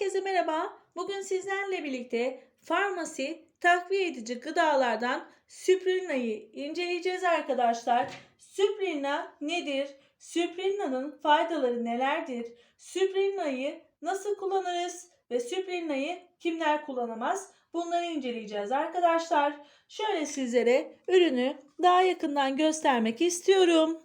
Herkese merhaba. Bugün sizlerle birlikte farmasi takviye edici gıdalardan Süprina'yı inceleyeceğiz arkadaşlar. Süprina nedir? Süprina'nın faydaları nelerdir? Süprina'yı nasıl kullanırız ve Süprina'yı kimler kullanamaz? Bunları inceleyeceğiz arkadaşlar. Şöyle sizlere ürünü daha yakından göstermek istiyorum.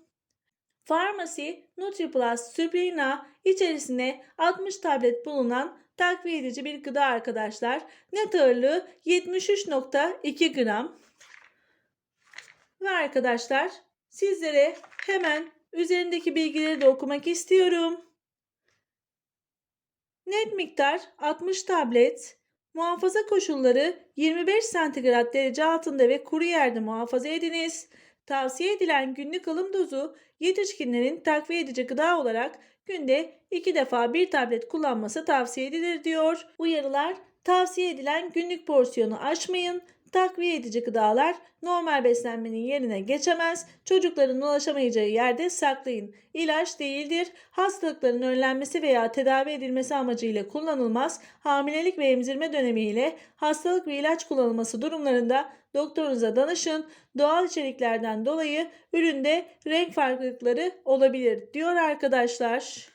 Farmasi NutriPlus Suprina içerisinde 60 tablet bulunan takviye edici bir gıda arkadaşlar. Net ağırlığı 73.2 gram. Ve arkadaşlar sizlere hemen üzerindeki bilgileri de okumak istiyorum. Net miktar 60 tablet. Muhafaza koşulları 25 santigrat derece altında ve kuru yerde muhafaza ediniz. Tavsiye edilen günlük alım dozu yetişkinlerin takviye edici gıda olarak günde 2 defa bir tablet kullanması tavsiye edilir diyor. Uyarılar tavsiye edilen günlük porsiyonu aşmayın. Takviye edici gıdalar normal beslenmenin yerine geçemez. Çocukların ulaşamayacağı yerde saklayın. İlaç değildir. Hastalıkların önlenmesi veya tedavi edilmesi amacıyla kullanılmaz. Hamilelik ve emzirme dönemiyle hastalık ve ilaç kullanılması durumlarında doktorunuza danışın. Doğal içeriklerden dolayı üründe renk farklılıkları olabilir diyor arkadaşlar.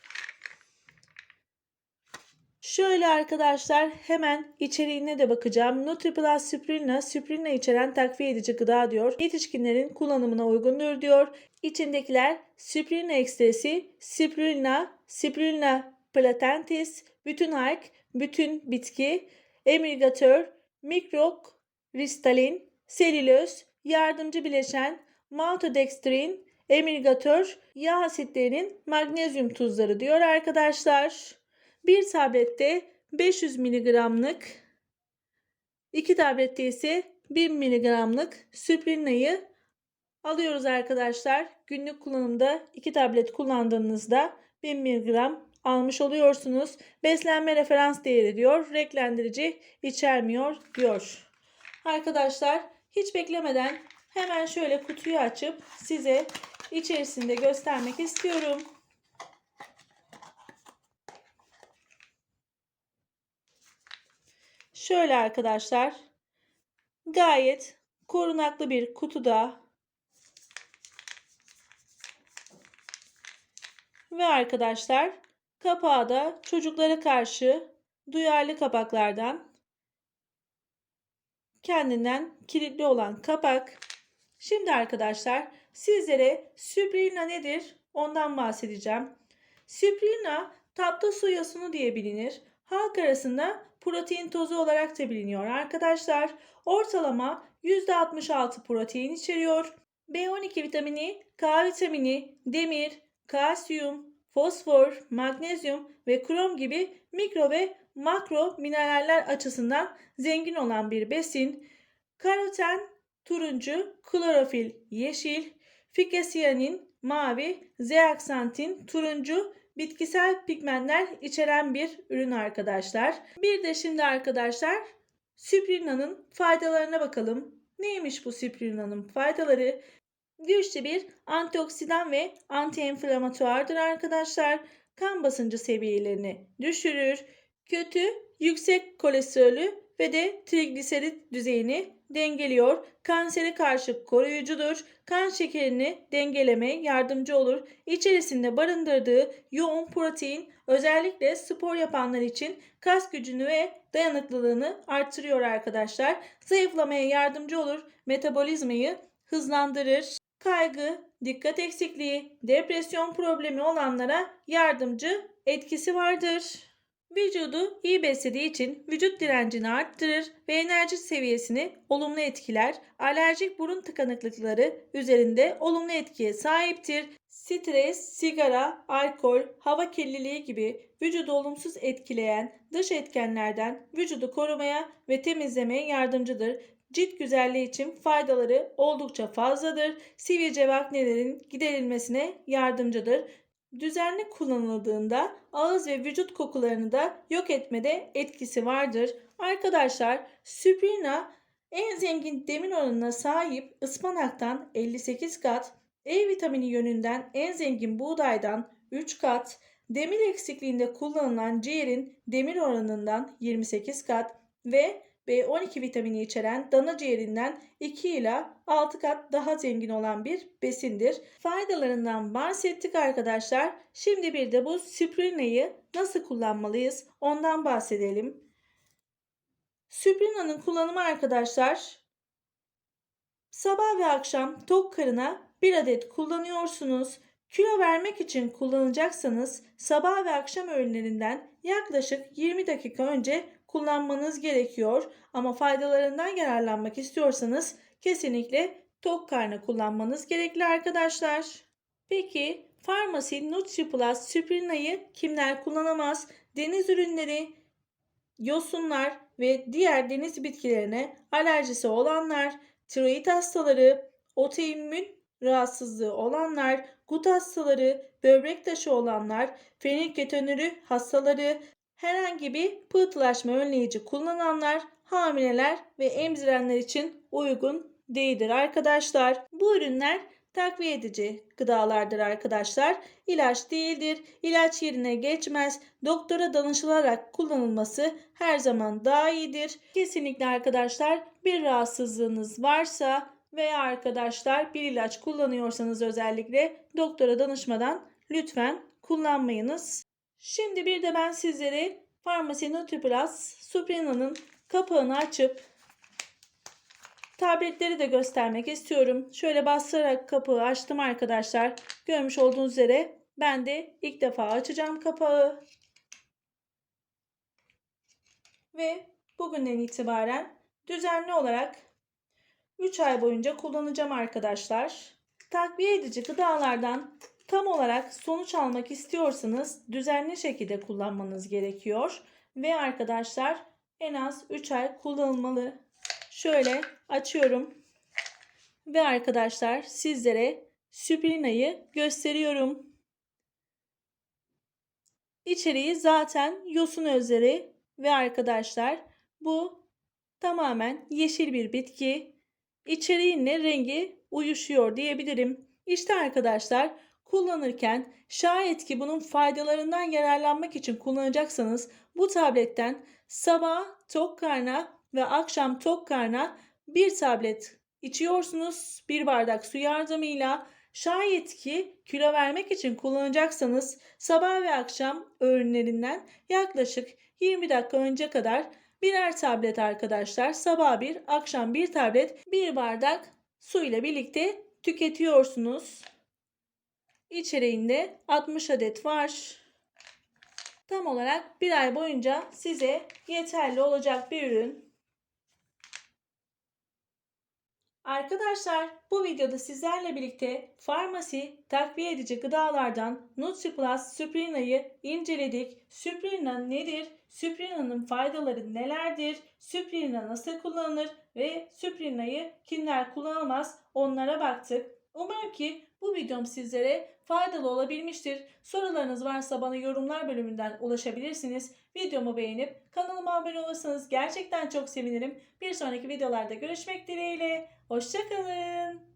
Şöyle arkadaşlar hemen içeriğine de bakacağım. NutriPlus Suprina, Suprina içeren takviye edici gıda diyor. Yetişkinlerin kullanımına uygundur diyor. İçindekiler Suprina ekstresi, Spirulina, Spirulina platentis, bütün hark, bütün bitki, emilgatör, mikrok, ristalin, selüloz, yardımcı bileşen, maltodextrin, emilgatör, yağ asitlerinin magnezyum tuzları diyor arkadaşlar. Bir tablette 500 mg'lık, iki tablette ise 1000 mg'lık süprinayı alıyoruz arkadaşlar. Günlük kullanımda iki tablet kullandığınızda 1000 mg almış oluyorsunuz. Beslenme referans değeri diyor. Renklendirici içermiyor diyor. Arkadaşlar hiç beklemeden hemen şöyle kutuyu açıp size içerisinde göstermek istiyorum. Şöyle arkadaşlar gayet korunaklı bir kutuda ve arkadaşlar kapağı da çocuklara karşı duyarlı kapaklardan kendinden kilitli olan kapak. Şimdi arkadaşlar sizlere Süprina nedir ondan bahsedeceğim. Süprina tatlı su yosunu diye bilinir. Halk arasında protein tozu olarak da biliniyor arkadaşlar. Ortalama %66 protein içeriyor. B12 vitamini, K vitamini, demir, kalsiyum, fosfor, magnezyum ve krom gibi mikro ve makro mineraller açısından zengin olan bir besin. Karoten turuncu, klorofil yeşil, fikasiyanin mavi, zeaksantin turuncu, bitkisel pigmentler içeren bir ürün arkadaşlar. Bir de şimdi arkadaşlar Süprina'nın faydalarına bakalım. Neymiş bu Süprina'nın faydaları? Güçlü bir antioksidan ve antiinflamatuardır arkadaşlar. Kan basıncı seviyelerini düşürür. Kötü, yüksek kolesterolü ve de trigliserit düzeyini dengeliyor. Kansere karşı koruyucudur. Kan şekerini dengelemeye yardımcı olur. İçerisinde barındırdığı yoğun protein özellikle spor yapanlar için kas gücünü ve dayanıklılığını artırıyor arkadaşlar. Zayıflamaya yardımcı olur. Metabolizmayı hızlandırır. Kaygı, dikkat eksikliği, depresyon problemi olanlara yardımcı etkisi vardır. Vücudu iyi beslediği için vücut direncini arttırır ve enerji seviyesini olumlu etkiler. Alerjik burun tıkanıklıkları üzerinde olumlu etkiye sahiptir. Stres, sigara, alkol, hava kirliliği gibi vücudu olumsuz etkileyen dış etkenlerden vücudu korumaya ve temizlemeye yardımcıdır. Cilt güzelliği için faydaları oldukça fazladır. Sivilce ve aknelerin giderilmesine yardımcıdır düzenli kullanıldığında ağız ve vücut kokularını da yok etmede etkisi vardır. Arkadaşlar Süprina en zengin demir oranına sahip ıspanaktan 58 kat, E vitamini yönünden en zengin buğdaydan 3 kat, demir eksikliğinde kullanılan ciğerin demir oranından 28 kat ve B12 vitamini içeren dana ciğerinden 2 ila 6 kat daha zengin olan bir besindir. Faydalarından bahsettik arkadaşlar. Şimdi bir de bu sprulina'yı nasıl kullanmalıyız ondan bahsedelim. Sprulina'nın kullanımı arkadaşlar sabah ve akşam tok karına bir adet kullanıyorsunuz. Kilo vermek için kullanacaksanız sabah ve akşam öğünlerinden yaklaşık 20 dakika önce kullanmanız gerekiyor. Ama faydalarından yararlanmak istiyorsanız kesinlikle tok karnı kullanmanız gerekli arkadaşlar. Peki Farmasi NutriPlus Suprina'yı kimler kullanamaz? Deniz ürünleri, yosunlar ve diğer deniz bitkilerine alerjisi olanlar, tiroid hastaları, otoimmün rahatsızlığı olanlar, gut hastaları, böbrek taşı olanlar, fenilketonürü hastaları, herhangi bir pıhtılaşma önleyici kullananlar, hamileler ve emzirenler için uygun değildir arkadaşlar. Bu ürünler takviye edici gıdalardır arkadaşlar. İlaç değildir. İlaç yerine geçmez. Doktora danışılarak kullanılması her zaman daha iyidir. Kesinlikle arkadaşlar bir rahatsızlığınız varsa veya arkadaşlar bir ilaç kullanıyorsanız özellikle doktora danışmadan lütfen kullanmayınız. Şimdi bir de ben sizlere Farmasi NutriPlus Suprina'nın kapağını açıp tabletleri de göstermek istiyorum. Şöyle bastırarak kapağı açtım arkadaşlar. Görmüş olduğunuz üzere ben de ilk defa açacağım kapağı. Ve bugünden itibaren düzenli olarak 3 ay boyunca kullanacağım arkadaşlar. Takviye edici gıdalardan tam olarak sonuç almak istiyorsanız düzenli şekilde kullanmanız gerekiyor. Ve arkadaşlar en az 3 ay kullanılmalı. Şöyle açıyorum. Ve arkadaşlar sizlere Süprina'yı gösteriyorum. İçeriği zaten yosun özleri ve arkadaşlar bu tamamen yeşil bir bitki. İçeriğinle rengi uyuşuyor diyebilirim. İşte arkadaşlar kullanırken şayet ki bunun faydalarından yararlanmak için kullanacaksanız bu tabletten sabah tok karna ve akşam tok karna bir tablet içiyorsunuz. Bir bardak su yardımıyla şayet ki kilo vermek için kullanacaksanız sabah ve akşam öğünlerinden yaklaşık 20 dakika önce kadar birer tablet arkadaşlar sabah bir akşam bir tablet bir bardak su ile birlikte tüketiyorsunuz. İçeriğinde 60 adet var. Tam olarak bir ay boyunca size yeterli olacak bir ürün. Arkadaşlar bu videoda sizlerle birlikte farmasi takviye edici gıdalardan NutriPlus Suprina'yı inceledik. Suprina nedir? Suprina'nın faydaları nelerdir? Suprina nasıl kullanılır? Ve Suprina'yı kimler kullanamaz? Onlara baktık. Umarım ki bu videom sizlere faydalı olabilmiştir. Sorularınız varsa bana yorumlar bölümünden ulaşabilirsiniz. Videomu beğenip kanalıma abone olursanız gerçekten çok sevinirim. Bir sonraki videolarda görüşmek dileğiyle. Hoşçakalın.